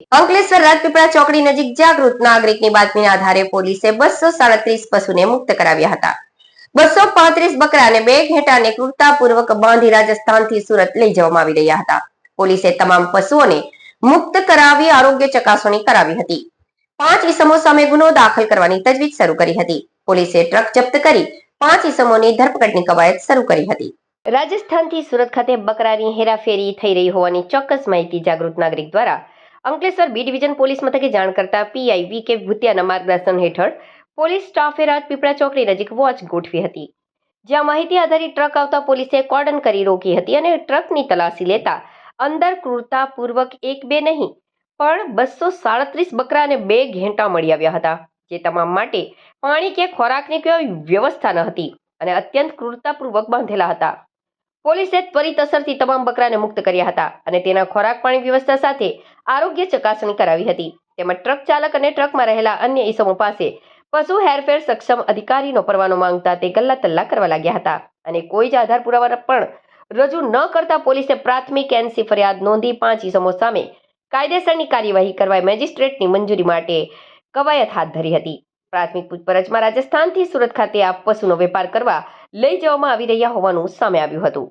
અંકલેશ્વર રાજપીપળા ચોકડી નજીક જાગૃત નાગરિકની બાતમીના આધારે પોલીસે બસો સાડત્રીસ પશુને મુક્ત કરાવ્યા હતા. બસો પાંત્રીસ બકરા અને બે ઘેટાને ક્રૂરતાપૂર્વક બાંધી રાજસ્થાનથી સુરત લઈ જવામાં આવી રહ્યા હતા. પોલીસે તમામ પશુઓને મુક્ત કરાવી આરોગ્ય ચકાસણી કરાવી હતી. પાંચ ઈસમો સામે ગુનો દાખલ કરવાની તજવીજ શરૂ કરી હતી. પોલીસે ટ્રક જપ્ત કરી પાંચ ઈસમોની ધરપકડની કવાયત શરૂ કરી હતી. રાજસ્થાનથી સુરત ખાતે બકરાની હેરાફેરી થઈ રહી હોવાની ચોક્કસ માહિતી જાગૃત નાગરિક દ્વારા અંકલેશ્વર બી ડિવિઝન પોલીસ મથકે જાણ કરતા પીઆઈ વી કે ભૂતિયાના માર્ગદર્શન હેઠળ પોલીસ સ્ટાફે રાજપીપળા ચોકડી નજીક વોચ ગોઠવી હતી. જ્યાં માહિતી આધારિત ટ્રક આવતા પોલીસે કોર્ડન કરી રોકી હતી અને ટ્રકની તલાશી લેતા અંદર ક્રૂરતાપૂર્વક એક બે નહીં, પણ બસો સાડત્રીસ બકરા અને બે ઘેંટા મળી આવ્યા હતા, જે તમામ માટે પાણી કે ખોરાકની કોઈ વ્યવસ્થા ન હતી અને અત્યંત ક્રૂરતાપૂર્વક બાંધેલા હતા. પોલીસે ત્વરિત અસરથી તમામ બકરાને મુક્ત કર્યા હતા અને તેના ખોરાક પાણી વ્યવસ્થા સાથે આરોગ્ય ચકાસણી કરાવી હતી. તેમજ ટ્રક ચાલક અને ટ્રકમાં રહેલા અન્ય ઈસમો પાસે પશુ હેરફેર સક્ષમ અધિકારીનો પરવાનો માંગતા તે ગલ્લા તલ્લા કરવા લાગ્યા હતા અને કોઈ જ આધાર પુરાવા પણ રજૂ ન કરતા પોલીસે પ્રાથમિક એનસી ફરિયાદ નોંધી પાંચ ઈસમો સામે કાયદેસરની કાર્યવાહી કરવા મેજિસ્ટ્રેટની મંજૂરી માટે કવાયત હાથ ધરી હતી. પ્રાથમિક પૂછપરછમાં રાજસ્થાનથી સુરત ખાતે આ પશુનો વેપાર કરવા લઈ જવામાં આવી રહ્યા હોવાનું સામે આવ્યું હતું.